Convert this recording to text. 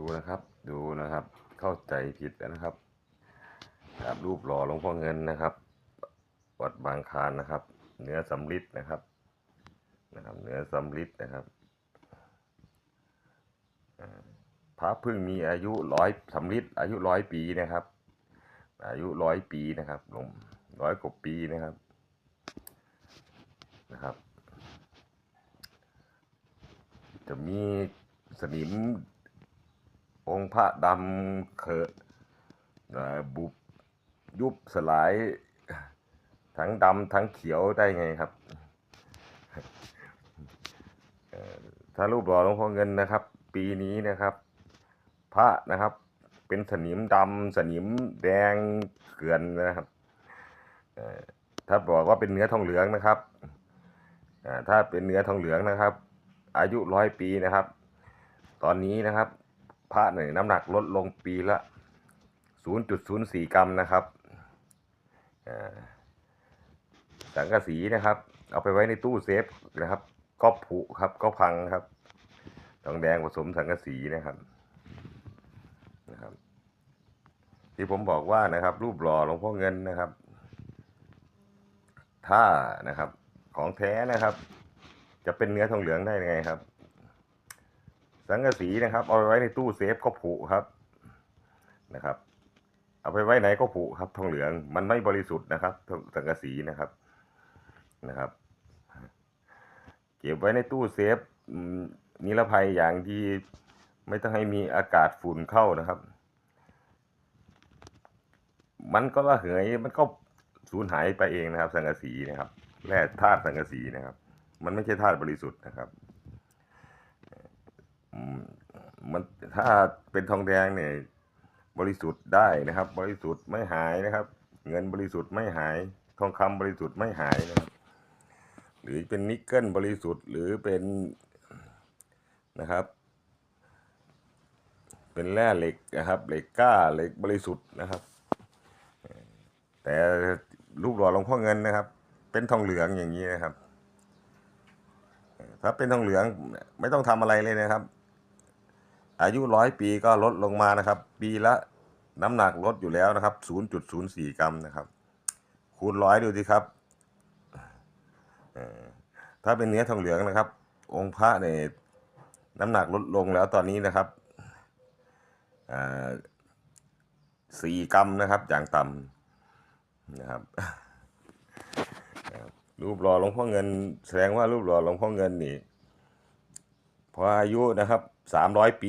ดูนะครับ ดูนะครับ เข้าใจผิดนะครับครับรูปหล่อหลวงพ่อเงินนะครับ วัดบางคานนะครับ เนื้อสำริดนะครับนะครับ เนื้อสำริดนะครับพระพึ่งมีอายุร้อยสำริดอายุร้อยปีนะครับ อายุร้อยปีนะครับลงร้อยกว่าปีนะครับนะครับ จะมีสนิม องค์พระดำเคอะเอ่อบุบยุบสลาย ทั้งดำทั้งเขียวได้ไงครับถ้ารูปหล่อหลวงพ่อเงินนะครับ ปีนี้นะครับ พระนะครับ เป็นสนิมดำสนิมแดงเขื่อนนะครับถ้าบอกว่าเป็นเนื้อทองเหลืองนะครับถ้าเป็นเนื้อทองเหลืองนะครับ อายุร้อยปีนะครับ ตอนนี้นะครับ พระเนี่ยน้ำหนักลดลงปีละ 0.04 กรัมนะครับสังกะสีนะครับ เอาไปไว้ในตู้เซฟนะครับ ก็ผุครับก็พังครับทองแดงผสมสังกะสีนะครับนะครับ ที่ผมบอกว่านะครับ รูปหล่อหลวงพ่อเงินนะครับ ถ้านะครับ ของแท้นะครับ จะเป็นเนื้อทองเหลืองได้ยังไงครับ สังกะสีนะครับ เอาไปไว้ในตู้เซฟก็ผุครับนะครับ เอาไปไว้ไหนก็ผุครับ ทองเหลืองมันไม่บริสุทธิ์นะครับสังกะสีนะครับนะครับ เก็บไว้ในตู้เซฟนิรภัยอย่างที่ไม่ต้องให้มีอากาศฝุ่นเข้านะครับ มันก็ระเหยมันก็สูญหายไปเองนะครับ สังกะสีนะครับแร่ธาตุสังกะสีนะครับ มันไม่ใช่ธาตุบริสุทธิ์นะครับอืม มันถ้าเป็นทองแดงเนี่ยบริสุทธิ์ได้นะครับ บริสุทธิ์ไม่หายนะครับ เงินบริสุทธิ์ไม่หาย ทองคำบริสุทธิ์ไม่หายนะครับ หรือเป็นนิกเกิลบริสุทธิ์หรือเป็นนะครับ เป็นแร่เหล็กนะครับเหล็กกล้าเหล็กบริสุทธิ์นะครับ แต่รูปหล่อหลวงพ่อเงินนะครับ เป็นทองเหลืองอย่างนี้นะครับ ถ้าเป็นทองเหลืองไม่ต้องทำอะไรเลยนะครับ อายุร้อยปีก็ลดลงมานะครับ ปีละน้ำหนักลดอยู่แล้วนะครับ 0.04 กรัมนะครับ คูณร้อยดูสิครับถ้าเป็นเนื้อทองเหลืองนะครับ องค์พระเนี่ยน้ำหนักลดลงแล้วตอนนี้นะครับอ่าสี่กรัมนะครับ อย่างต่ำนะครับ รูปหล่อหลวงพ่อเงิน แสดงว่ารูปหล่อหลวงพ่อเงินนี่พออายุนะครับสามร้อยปี